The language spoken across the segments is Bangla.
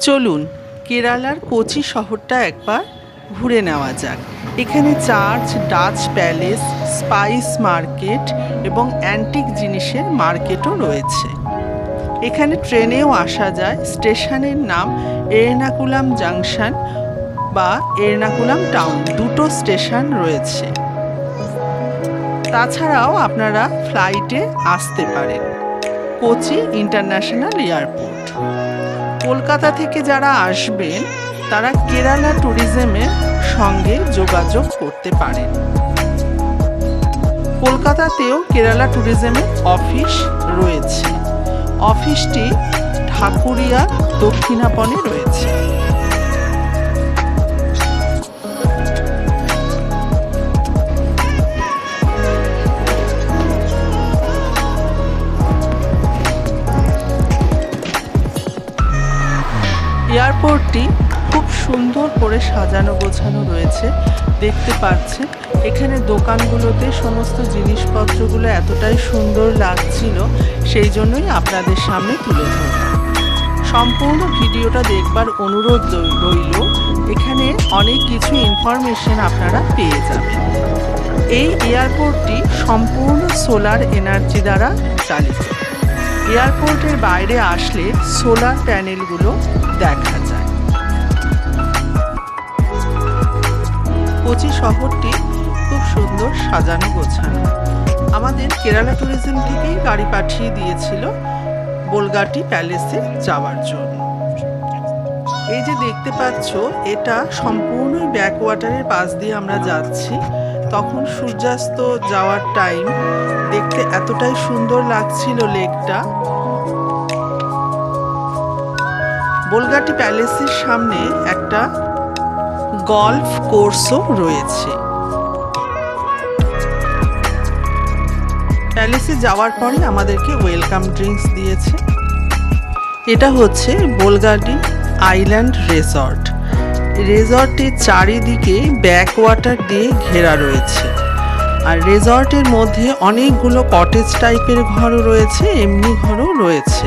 চলুন, কেরালার কোচি শহরটা একবার ঘুরে নেওয়া যাক। এখানে church, Dutch palace, spice market এবং অ্যান্টিক জিনিসের মার্কেটও রয়েছে। এখানে ট্রেনেও আসা যায়। স্টেশনের নাম এর্নাকুলাম জাংশন বা এর্নাকুলাম টাউন। দুটো স্টেশন রয়েছে। তাছাড়াও আপনারা ফ্লাইটে আসতে পারেন। Kochi international airport. কলকাতা থেকে যারা আসবেন, তারা কেরালা ট্যুরিজমের সঙ্গে যোগাযোগ করতে পারেন। কলকাতাতেও কেরালা ট্যুরিজমের অফিস রয়েছে। অফিসটি ঠাকুরিয়া দক্ষিণাপনে রয়েছে। এয়ারপোর্টটি খুব সুন্দর করে সাজানো, গোছানো রয়েছে। দেখতে পাচ্ছেন, এখানে দোকানগুলোতে সমস্ত জিনিসপত্রগুলো এতটাই সুন্দর লাগছিল, সেই জন্যই আপনাদের সামনে তুলে ধরলাম। সম্পূর্ণ ভিডিওটা দেখবার অনুরোধ রইল, এখানে অনেক কিছু ইনফরমেশন আপনারা পেয়ে যাবেন। এই এয়ারপোর্টটি সম্পূর্ণ সোলার এনার্জি দ্বারা চালিত। এয়ারপোর্টের বাইরে আসলে সোলার প্যানেলগুলো কোচি শহরটি খুব সুন্দর সাজানো গোছানো। আমাদের কেরালা ট্যুরিজম থেকেই গাড়ি পাঠিয়ে দিয়েছিল বোলগাটি প্যালেসে যাওয়ার জন্য। এই যে দেখতে পাচ্ছ, এটা সম্পূর্ণই ব্যাকওয়াটারের পাশ দিয়ে আমরা যাচ্ছি। তখন সূর্যাস্ত যাওয়ার টাইম দেখতে এতটাই সুন্দর লাগছিল লেকটা। বোলগাটি প্যালেসের সামনে একটা গলফ কোর্সও রয়েছে। প্যালেসে যাওয়ার পরে আমাদেরকে ওয়েলকাম ড্রিঙ্কস দিয়েছে। এটা হচ্ছে বোলগার্ডি আইল্যান্ড রেসর্ট। রেসর্টের চারিদিকে ব্যাকওয়াটার দিয়ে ঘেরা রয়েছে। আর রেসর্টের মধ্যে অনেকগুলো কটেজ টাইপের ঘরও রয়েছে, এমনি ঘরও রয়েছে।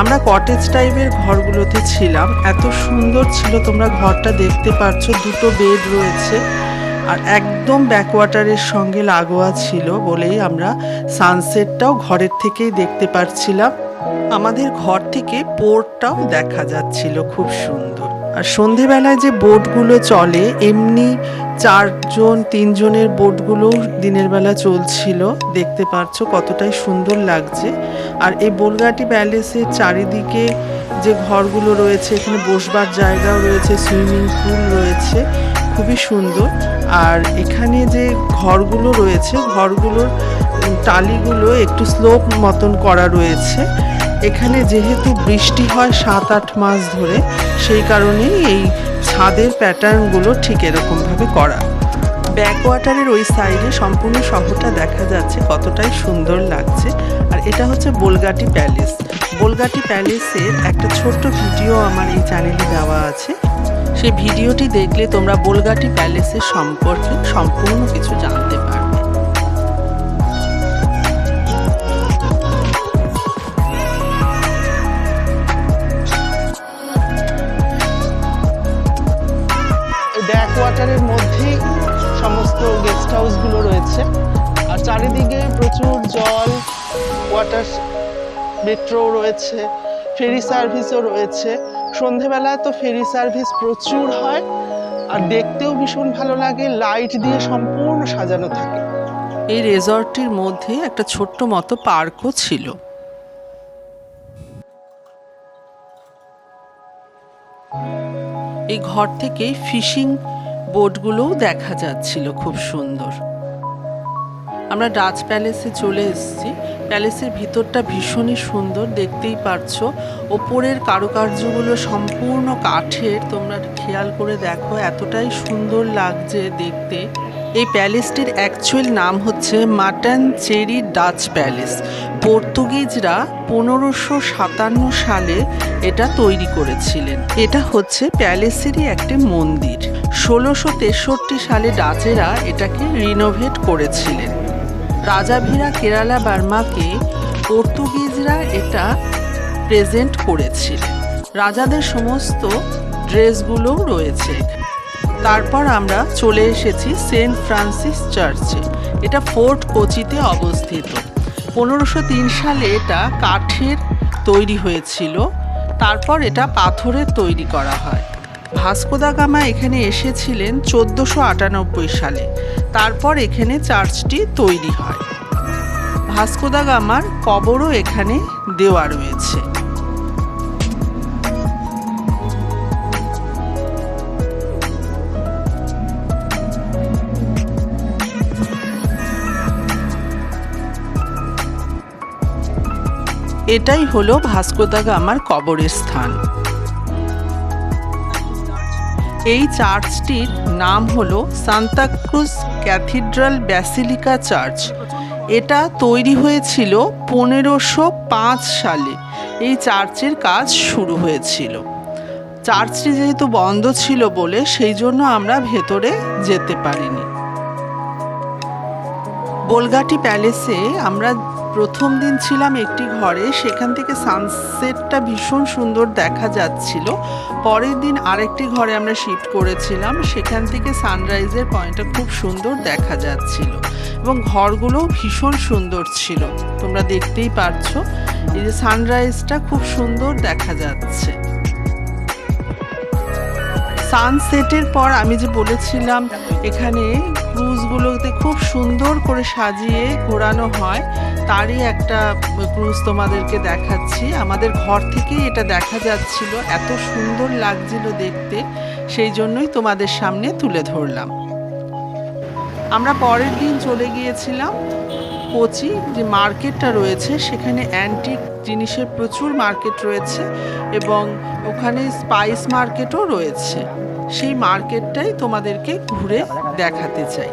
আমরা কটেজ টাইপের ঘরগুলোতে ছিলাম, এত সুন্দর ছিল তোমরা ঘরটা দেখতে পাচ্ছ দুটো বেড রয়েছে। আর একদম ব্যাকওয়াটারের সঙ্গে লাগোয়া ছিল বলেই আমরা সানসেটটাও ঘরের থেকেই দেখতে পাচ্ছিলাম আমাদের ঘর থেকে পোর্টটাও দেখা যাচ্ছিল খুব সুন্দর। আর সন্ধেবেলায় যে বোটগুলো চলে, এমনি চারজন, তিনজনের বোটগুলো দিনের বেলা চলছিল। দেখতে পাচ্ছ কতটাই সুন্দর লাগছে। আর এই বোলগাটি প্যালেসের চারিদিকে যে ঘরগুলো রয়েছে, এখানে বসবার জায়গাও রয়েছে, সুইমিং পুল রয়েছে, খুবই সুন্দর। আর এখানে যে ঘরগুলো রয়েছে, ঘরগুলোর টালিগুলো একটু স্লোপ মতন করা রয়েছে। এখানে যেহেতু বৃষ্টি হয় সাত আট মাস ধরে, সেই কারণেই এই ছাদের প্যাটার্নগুলো ঠিক এরকমভাবে করা। ব্যাকওয়াটারের ওই সাইডে সম্পূর্ণ শহরটা দেখা যাচ্ছে, কতটাই সুন্দর লাগছে। আর এটা হচ্ছে বোলগাটি প্যালেস। বোলগাটি প্যালেসের একটা ছোট্ট ভিডিও আমার এই চ্যানেলে দেওয়া আছে। সেই ভিডিওটি দেখলে তোমরা বোলগাটি প্যালেসের সম্পর্কে সম্পূর্ণ কিছু জানতে পারবে। ব্যাকওয়াটারের মধ্যেই সমস্ত গেস্ট হাউসগুলো রয়েছে। আর চারিদিকে প্রচুর জল, ওয়াটার মেট্রো রয়েছে, ফেরি সার্ভিসও রয়েছে। সন্ধেবেলায় তো ফেরি সার্ভিস প্রচুর হয়, আর দেখতেও ভীষণ ভালো লাগে, লাইট দিয়ে সম্পূর্ণ সাজানো থাকে। এই রেজর্টটির মধ্যে একটা ছোট্ট মতো পার্কও ছিল। এই ঘর থেকেই ফিশিং বোটগুলোও দেখা যাচ্ছিল খুব সুন্দর। আমরা ডাচ প্যালেসে চলে এসেছি। প্যালেসের ভিতরটা ভীষণই সুন্দর, দেখতেই পারছ ওপরের কারুকার্যগুলো সম্পূর্ণ কাঠের। তোমরা খেয়াল করে দেখো, এতটাই সুন্দর লাগছে দেখতে। এই প্যালেসটির অ্যাকচুয়াল নাম হচ্ছে মাটন চেরি ডাচ প্যালেস। পর্তুগিজরা পনেরোশো সাতান্ন সালে এটা তৈরি করেছিলেন। এটা হচ্ছে প্যালেসেরই একটি মন্দির। ষোলোশো তেষট্টি সালে ডাচেরা এটাকে রিনোভেট করেছিলেন। রাজাভিরা কেরালা বার্মাকে পর্তুগিজরা এটা প্রেজেন্ট করেছিলেন রাজাদের সমস্ত ড্রেসগুলোও রয়েছে। তারপর আমরা চলে এসেছি সেন্ট ফ্রান্সিস চার্চে। এটা ফোর্ট কোচিতে অবস্থিত। পনেরোশো সালে এটা কাঠের তৈরি হয়েছিল। তারপর এটা পাথরের তৈরি করা হয়। ভাস্কো দা গামা এখানে এসেছিলেন চোদ্দোশো আটানব্বই সালে। তারপর এখানে চার্চটি তৈরি হয়। ভাস্কো দা গামার কবরও এখানে দেওয়া রয়েছে। এটাই হলো ভাস্কো দা গামার কবরের স্থান। এই চার্চটির নাম হলো সান্তাক্রুজ ক্যাথিড্রাল ব্যাসিলিকা চার্চ। এটা তৈরি হয়েছিল পনেরোশো পাঁচ সালে। এই চার্চের কাজ শুরু হয়েছিল। চার্চটি যেহেতু বন্ধ ছিল বলে, সেই জন্য আমরা ভেতরে যেতে পারিনি। বোলগাটি প্যালেসে আমরা প্রথম দিন ছিলাম একটি ঘরে, সেখান থেকে সানসেটটা ভীষণ সুন্দর দেখা যাচ্ছিল। পরের দিন আরেকটি ঘরে আমরা শিফট করেছিলাম, সেখান থেকে সানরাইজের পয়েন্টটা খুব সুন্দর দেখা যাচ্ছিল এবং ঘরগুলো ভীষণ সুন্দর ছিল। তোমরা দেখতেই পারছ, এই যে সানরাইজটা খুব সুন্দর দেখা যাচ্ছে। সানসেটের পর আমি যে বলেছিলাম, এখানে ক্রুজগুলোতে খুব সুন্দর করে সাজিয়ে ঘোরানো হয়, তারই একটা ক্রুজ তোমাদেরকে দেখাচ্ছি। আমাদের ঘর থেকেই এটা দেখা যাচ্ছিল, এত সুন্দর লাগছিল দেখতে, সেই জন্যই তোমাদের সামনে তুলে ধরলাম। আমরা পরের দিন চলে গিয়েছিলাম কোচি, যে মার্কেটটা রয়েছে, সেখানে অ্যান্টিক জিনিসের প্রচুর মার্কেট রয়েছে এবং ওখানে স্পাইস মার্কেটও রয়েছে। সেই মার্কেটটাই তোমাদেরকে ঘুরে দেখাতে চাই।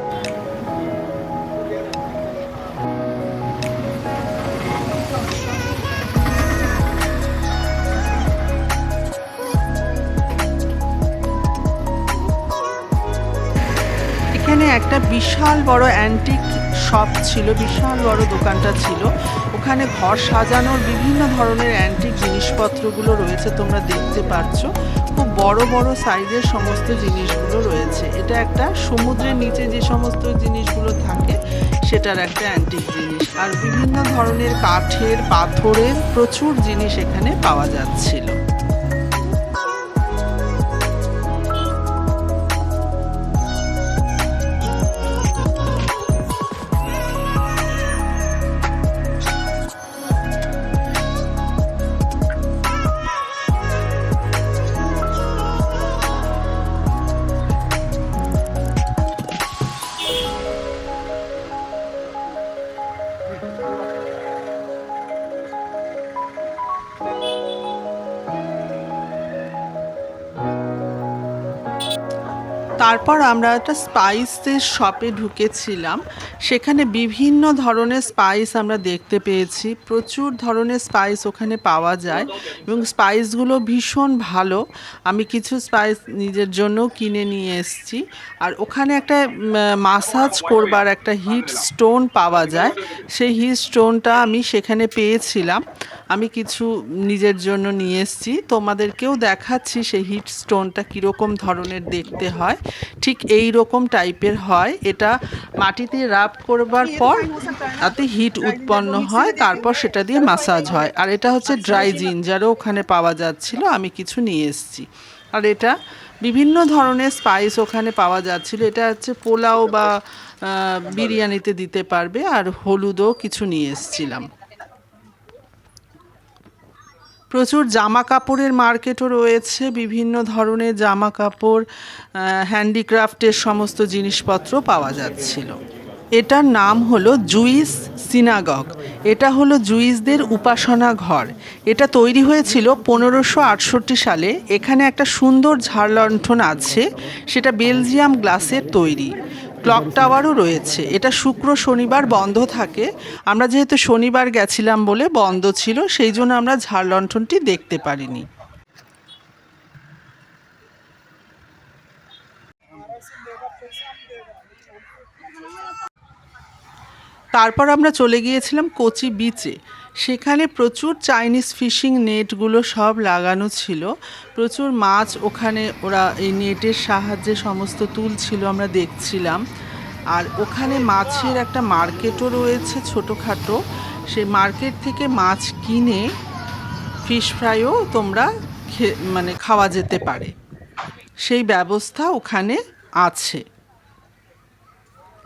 এখানে একটা বিশাল বড় অ্যান্টিক শপ ছিল, বিশাল বড় দোকানটা ছিল। ওখানে ঘর সাজানোর বিভিন্ন ধরনের অ্যান্টিক জিনিসপত্রগুলো রয়েছে, তোমরা দেখতে পাচ্ছ খুব বড় বড় সাইজের সমস্ত জিনিসগুলো রয়েছে। এটা একটা সমুদ্রের নিচে যে সমস্ত জিনিসগুলো থাকে, সেটার একটা অ্যান্টিক জিনিস। আর বিভিন্ন ধরনের কাঠের, পাথরের প্রচুর জিনিস এখানে পাওয়া যাচ্ছিল। তারপর আমরা একটা স্পাইসের শপে ঢুকেছিলাম। সেখানে বিভিন্ন ধরনের স্পাইস আমরা দেখতে পেয়েছি। প্রচুর ধরনের স্পাইস ওখানে পাওয়া যায় এবং স্পাইসগুলো ভীষণ ভালো। আমি কিছু স্পাইস নিজের জন্য কিনে নিয়ে এসেছি। আর ওখানে একটা মাসাজ করবার একটা হিট স্টোন পাওয়া যায়। সেই হিট স্টোনটা আমি সেখানে পেয়েছিলাম। আমি কিছু নিজের জন্য নিয়ে এসেছি। তোমাদেরকেও দেখাচ্ছি সেই হিট স্টোনটা কীরকম ধরনের দেখতে হয়। ঠিক এই রকম টাইপের হয়। এটা মাটিতে রাব করবার পর তাতে হিট উৎপন্ন হয়, তারপর সেটা দিয়ে মাসাজ হয়। আর এটা হচ্ছে ড্রাই জিঞ্জারও ওখানে পাওয়া যাচ্ছিল, আমি কিছু নিয়ে এসেছি। আর এটা বিভিন্ন ধরনের স্পাইস ওখানে পাওয়া যাচ্ছিল। এটা হচ্ছে পোলাও বা বিরিয়ানিতে দিতে পারবে। আর হলুদও কিছু নিয়ে এসেছিলাম। প্রচুর জামা কাপড়ের মার্কেটও রয়েছে, বিভিন্ন ধরনের জামা কাপড় হ্যান্ডিক্রাফটের সমস্ত জিনিসপত্র পাওয়া যাচ্ছিল। এটার নাম হলো জুইস সিনাগগ। এটা হলো জুইসদের উপাসনা ঘর। এটা তৈরি হয়েছিল পনেরোশো আটষট্টি সালে। এখানে একটা সুন্দর ঝাড়লণ্ঠন আছে, সেটা বেলজিয়াম গ্লাসের তৈরি। ক্লক টাওয়ারও রয়েছে। এটা শুক্র, শনিবার বন্ধ থাকে। আমরা যেহেতু শনিবার গেছিলাম বলে বন্ধ ছিল, সেই জন্য আমরা ঝাড় লণ্ঠনটি দেখতে পারিনি। তারপর আমরা চলে গিয়েছিলাম কোচি বিচে সেখানে প্রচুর চাইনিজ ফিশিং নেটগুলো সব লাগানো ছিল। প্রচুর মাছ ওখানে ওরা এই নেটের সাহায্যে সমস্ত তুলছিল, আমরা দেখছিলাম। আর ওখানে মাছের একটা মার্কেটও রয়েছে ছোটোখাটো। সেই মার্কেট থেকে মাছ কিনে ফিশ ফ্রাইও তোমরা মানে খাওয়া যেতে পারে। সেই ব্যবস্থা ওখানে আছে।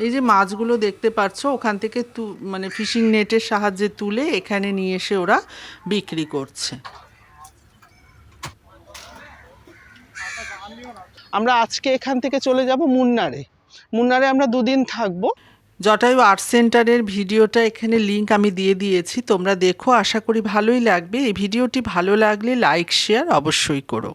এই যে মাছগুলো দেখতে পাচ্ছ ওখান থেকে তু মানে ফিশিং নেটের সাহায্যে তুলে এখানে নিয়ে এসে ওরা বিক্রি করছে। আমরা আজকে এখান থেকে চলে যাব মুন্নারে। মুন্নারে আমরা দুদিন থাকব। জটায়ু আর্ট সেন্টারের ভিডিওটা এখানে লিংক আমি দিয়ে দিয়েছি তোমরা দেখো আশা করি ভালোই লাগবে। এই ভিডিওটি ভালো লাগলে লাইক শেয়ার অবশ্যই করো।